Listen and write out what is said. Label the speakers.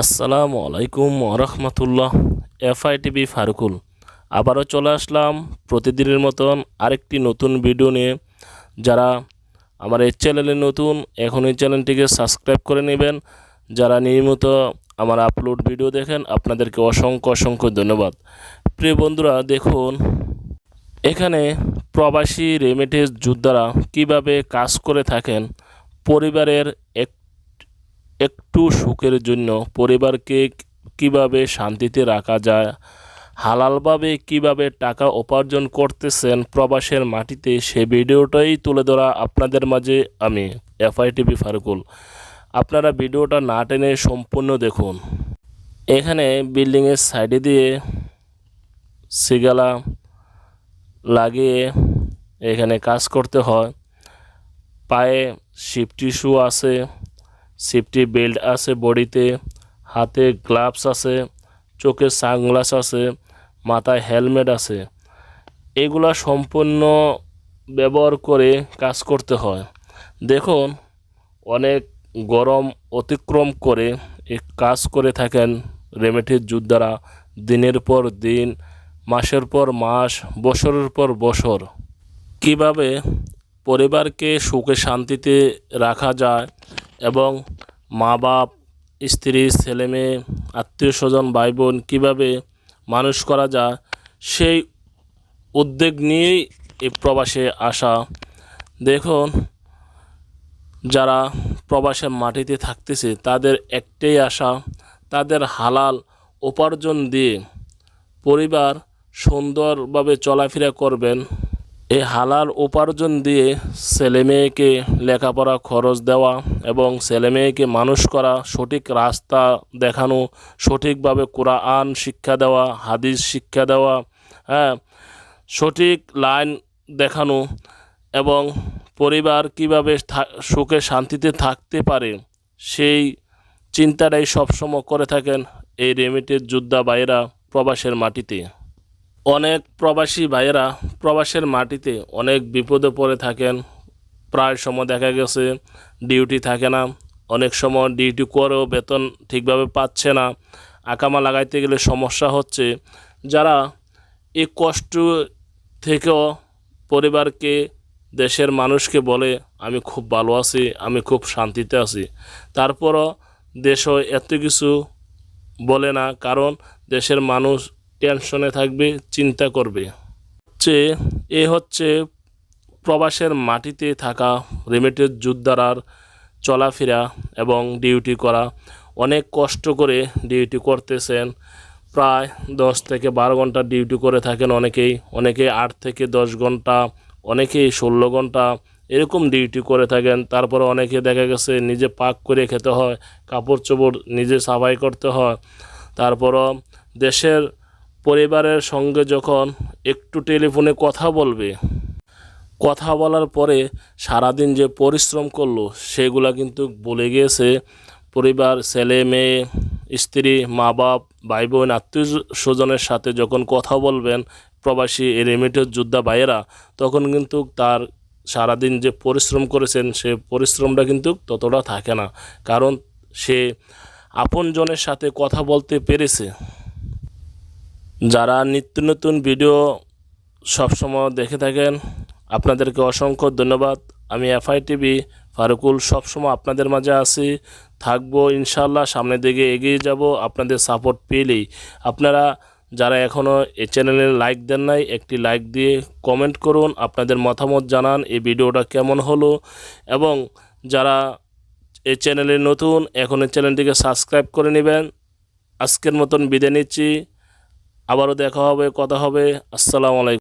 Speaker 1: আসসালামু আলাইকুম রহমতুল্লাহ। FI TV Farukul. আবারও চলে আসলাম প্রতিদিনের মতন আরেকটি নতুন ভিডিও নিয়ে। যারা আমার এই চ্যানেলে নতুন এখন এই চ্যানেলটিকে সাবস্ক্রাইব করে নেবেন। যারা নিয়মিত আমার আপলোড ভিডিও দেখেন, আপনাদেরকে অসংখ্য অসংখ্য ধন্যবাদ। প্রিয় বন্ধুরা, দেখুন, এখানে প্রবাসী রেমিটেন্স যোদ্ধারা কীভাবে কাজ করে থাকেন, পরিবারের এক একটু সুখের জন্য, পরিবারকে কীভাবে শান্তিতে রাখা যায়, হালালভাবে কীভাবে টাকা উপার্জন করতেছেন প্রবাসের মাটিতে, সে ভিডিওটাই তুলে ধরা আপনাদের মাঝে আমি এফআই টিভি ফারুকুল আপনারা ভিডিওটা না টেনে সম্পূর্ণ দেখুন। এখানে বিল্ডিংয়ের সাইডে দিয়ে সিগালা লাগিয়ে এখানে কাজ করতে হয়। পায়ে সিফটি শু আছে সেফটি বেল্ট আছে বডিতে, হাতে গ্লাভস আছে, চোখে সানগ্লাস আছে, মাথায় হেলমেট আছে। এগুলা সম্পূর্ণ ব্যবহার করে কাজ করতে হয়। দেখুন, অনেক গরম অতিক্রম করে এই কাজ করে থাকেন রেমেটির যোদ্ধারা। দিনের পর দিন, মাসের পর মাস, বছরের পর বছর। কীভাবে পরিবারকে সুখে শান্তিতে রাখা যায় এবং মা বাপ স্ত্রী ছেলে মেয়ে আত্মীয় স্বজন ভাই বোন কীভাবে মানুষ করা যায়, সেই উদ্যোগ নিয়েই এই প্রবাসে আসা। দেখুন, যারা প্রবাসের মাটিতে থাকতেছে, তাদের একটাই আশা, তাদের হালাল উপার্জন দিয়ে পরিবার সুন্দরভাবে চলাফেরা করবেন। এই হালাল উপার্জন দিয়ে ছেলে মেয়েকে লেখাপড়া খরচ দেওয়া এবং ছেলে মেয়েকে মানুষ করা, সঠিক রাস্তা দেখানো, সঠিকভাবে কোরআন শিক্ষা দেওয়া, হাদিস শিক্ষা দেওয়া হ্যাঁ সঠিক লাইন দেখানো এবং পরিবার কীভাবে সুখে শান্তিতে থাকতে পারে, সেই চিন্তাটাই সবসময় করে থাকেন এই রেমিটের যোদ্ধা ভাইয়েরা প্রবাসের মাটিতে। অনেক প্রবাসী ভাইয়েরা প্রবাসের মাটিতে অনেক বিপদে পড়ে থাকেন। প্রায় সময় দেখা গেছে ডিউটি থাকে না, অনেক সময় ডিউটি করেও বেতন ঠিকভাবে পাচ্ছে না, আকামা লাগাইতে গেলে সমস্যা হচ্ছে। যারা এই কষ্ট থেকেও পরিবারকে দেশের মানুষকে বলে, আমি খুব ভালো আছি, আমি খুব শান্তিতে আছি। তারপরও দেশও এত কিছু বলে না, কারণ দেশের মানুষ টেনশনে থাকবে, চিন্তা করবে। হচ্ছে এ হচ্ছে প্রবাসের মাটিতে থাকা রেমিটেড যোদ্ধারার চলাফেরা এবং ডিউটি করা। অনেক কষ্ট করে ডিউটি করতেছেন। প্রায় দশ থেকে বারো ঘণ্টা ডিউটি করে থাকেন অনেকেই। অনেকেই আট থেকে দশ ঘণ্টা অনেকেই ষোলো ঘণ্টা এরকম ডিউটি করে থাকেন, তারপরে অনেকে দেখা গেছে নিজে পাক করে খেতে হয়, কাপড় চোপড় নিজে সাফাই করতে হয়। তারপরও দেশের পরিবারের সঙ্গে যখন একটু টেলিফোনে কথা বলবে, কথা বলার পরে সারাদিন যে পরিশ্রম করল, সেগুলা কিন্তু বলে গিয়েছে পরিবার, ছেলে, মেয়ে, স্ত্রী মা বাপ ভাই বোন আত্মীয় স্বজনের সাথে যখন কথা বলবেন প্রবাসী রেমিটের যোদ্ধা ভাইয়েরা, তখন কিন্তু তার সারাদিন যে পরিশ্রম করেছেন, সে পরিশ্রমটা কিন্তু ততটা থাকে না। কারণ সে আপনজনের সাথে কথা বলতে পেরেছে। যারা নিত্য নতুন ভিডিও সবসময় দেখে থাকেন, আপনাদেরকে অসংখ্য ধন্যবাদ। আমি এফআই টিভি, ফারুকুল সবসময় আপনাদের মাঝে আছি। থাকব ইনশাল্লাহ সামনের দিকে এগিয়ে যাব, আপনাদের সাপোর্ট পেলেই। আপনারা যারা এখনও এই চ্যানেলে লাইক দেন নাই, একটি লাইক দিয়ে কমেন্ট করুন, আপনাদের মতামত জানান, এই ভিডিওটা কেমন হলো এবং যারা এই চ্যানেলে নতুন, এখন এই চ্যানেলটিকে সাবস্ক্রাইব করে নেবেন। আজকের মতন বিদায় নিচ্ছি। আবারও দেখা হবে, কথা হবে। আসসালামু আলাইকুম।